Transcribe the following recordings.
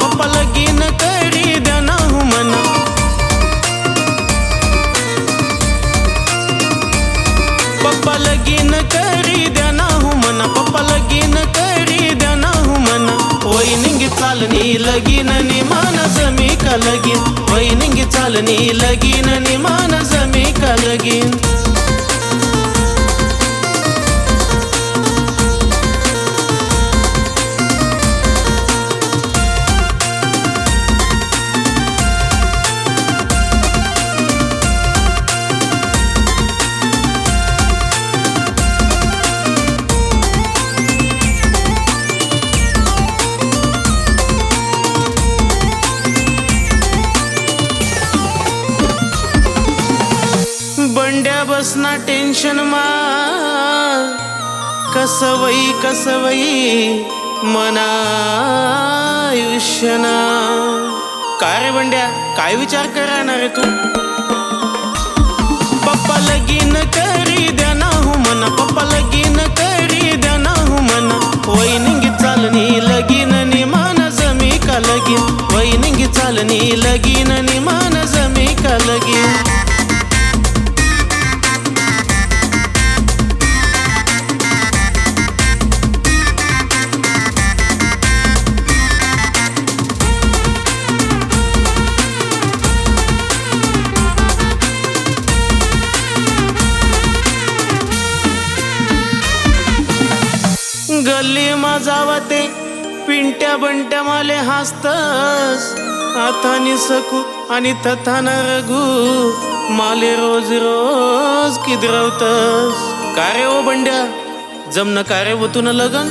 पप्पा लगीन करी द्या ना हो पप्पा लगीन करी द्या ना हो पप्पा लगीन करी द्या ना हो मना. वहिनी चालणी लगीन नि मानस मी का लगीन. वहिनी चालणी लगीन नि मानस का लगीन. बसना टेन्शन मा. कसवई कसवई मना आयुष्यना. काय रे बंड्या काय विचार करणार रे तू? पप्पा लगीन करी द्या ना हो मना. पप्पा लगीन करी द्या ना हो म्हणा वैनिंगी चालनी लगीन नि मान जमी का लगीन. वैनिंगी चालनी लगीन नि गल्ली जावते पिंट्या बंट्या माले हसतस. आता सकू आणि तथा न माले रोज रोज किदरवतस. का रे ओ बंड्या? जमन का रे तू न लगन?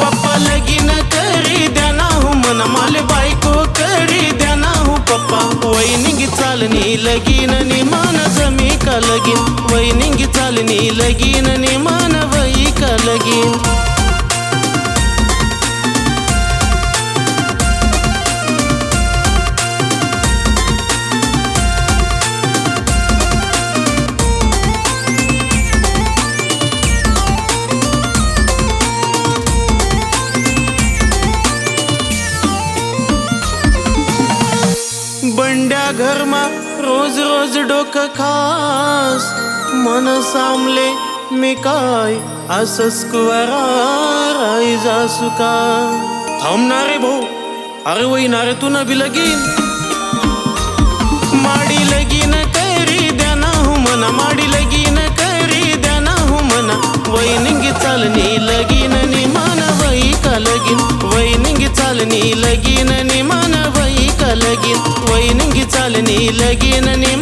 पप्पा लगीन करी द्या ना मन माले बायको करी द्या ना हो पप्पा. वैनिंगी चालनी लगीन निमान जमी का लगीन वैनिंगी चालनी लगीन निमान लगीन. बंड्या घरमा रोज रोज डोकं खास. मन सामले मी काय असस कुवाराई जासू का थांबणारे भाऊ अरे वैनारे तू न बी लगीन माडी लगीन करी द्या ना हो म्हणा माडी लगीन करी द्या ना हो म्हणा वैनिंगी चालनी लगीन नि मान वई का लगीन वैनिंगी चालनी लगीन नि मान वई का लगीन वैनिंगी चालनी लगीन नि